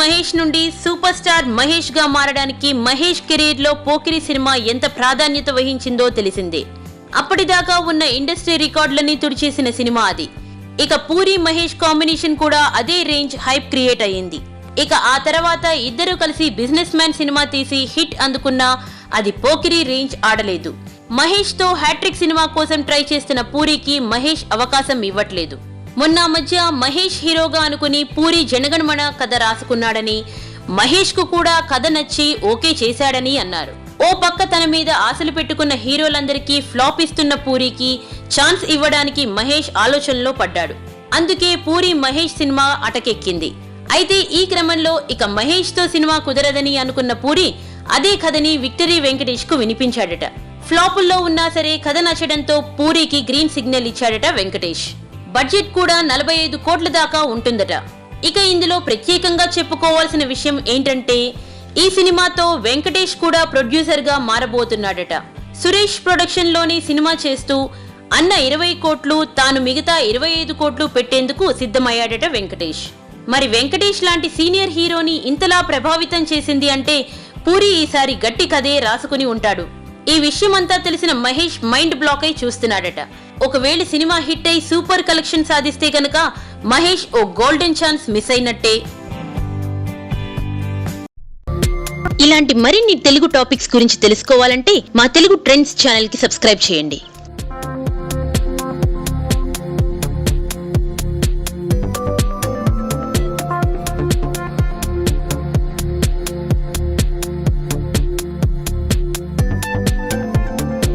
మహేష్ నుండి super star మహేష్గా మారడానికి మహేష్ కెరీర్లో పోకిరి సినిమా ఎంత ప్రాధాన్యత వహించిందో తెలిసిందే. అప్పటిదాకా ఉన్న ఇండస్ట్రీ రికార్డులన్నీ తుడిచేసిన సినిమా అది. ఇక పూరి మహేష్ కాంబినేషన్ కూడా అదే రేంజ్ హైప్ క్రియేట్ అయ్యింది. ఇక ఆ తర్వాత ఇద్దరు కలిసి బిజినెస్ మ్యాన్ సినిమా తీసి హిట్ అందుకున్నా అది పోకిరి రేంజ్ ఆడలేదు. మహేష్తో హ్యాట్రిక్ సినిమా కోసం ట్రై చేస్తున్న పూరికి మహేష్ అవకాశం ఇవ్వట్లేదు. మొన్న మధ్య మహేష్ హీరోగా అనుకుని పూరి జనగణమణ కథ రాసుకున్నాడని మహేష్కు కూడా కథ నచ్చి ఓకే చేశాడని అన్నారు. ఓ పక్క తన మీద ఆశలు పెట్టుకున్న హీరోలందరికీ ఫ్లాప్ ఇస్తున్న పూరికి ఛాన్స్ ఇవ్వడానికి మహేష్ ఆలోచనలో పడ్డాడు. అందుకే పూరి మహేష్ సినిమా అటకెక్కింది. అయితే ఈ క్రమంలో ఇక మహేష్తో సినిమా కుదరదని అనుకున్న పూరి అదే కథని విక్టరీ వెంకటేష్కు వినిపించాడట. ఫ్లాపుల్లో ఉన్నా సరే కథ నచ్చడంతో పూరికి గ్రీన్ సిగ్నల్ ఇచ్చాడట వెంకటేష్. బడ్జెట్ కూడా నలభై ఐదు కోట్ల దాకా ఉంటుందట. ఇక ఇందులో ప్రత్యేకంగా చెప్పుకోవాల్సిన విషయం ఏంటంటే ఈ సినిమాతో వెంకటేష్ కూడా ప్రొడ్యూసర్గా మారబోతున్నాడట. సురేష్ ప్రొడక్షన్లోని సినిమా చేస్తూ అన్న ఇరవై కోట్లు తాను మిగతా ఇరవై ఐదు కోట్లు పెట్టేందుకు సిద్ధమయ్యాడట వెంకటేష్. మరి వెంకటేష్ లాంటి సీనియర్ హీరోని ఇంతలా ప్రభావితం చేసింది అంటే పూరి ఈసారి గట్టి కథే రాసుకుని ఉంటాడు. ఈ విషయమంతా తెలిసిన మహేష్ మైండ్ బ్లాక్ అయి చూస్తున్నాడట. ఒకవేళ సినిమా హిట్ అయి సూపర్ కలెక్షన్ సాధిస్తే గనక మహేష్ ఓ గోల్డెన్ ఛాన్స్ మిస్ అయినట్టే. ఇలాంటి మరిన్ని తెలుగు టాపిక్స్ గురించి తెలుసుకోవాలంటే మా తెలుగు ట్రెండ్స్ ఛానల్కి సబ్స్క్రైబ్ చేయండి.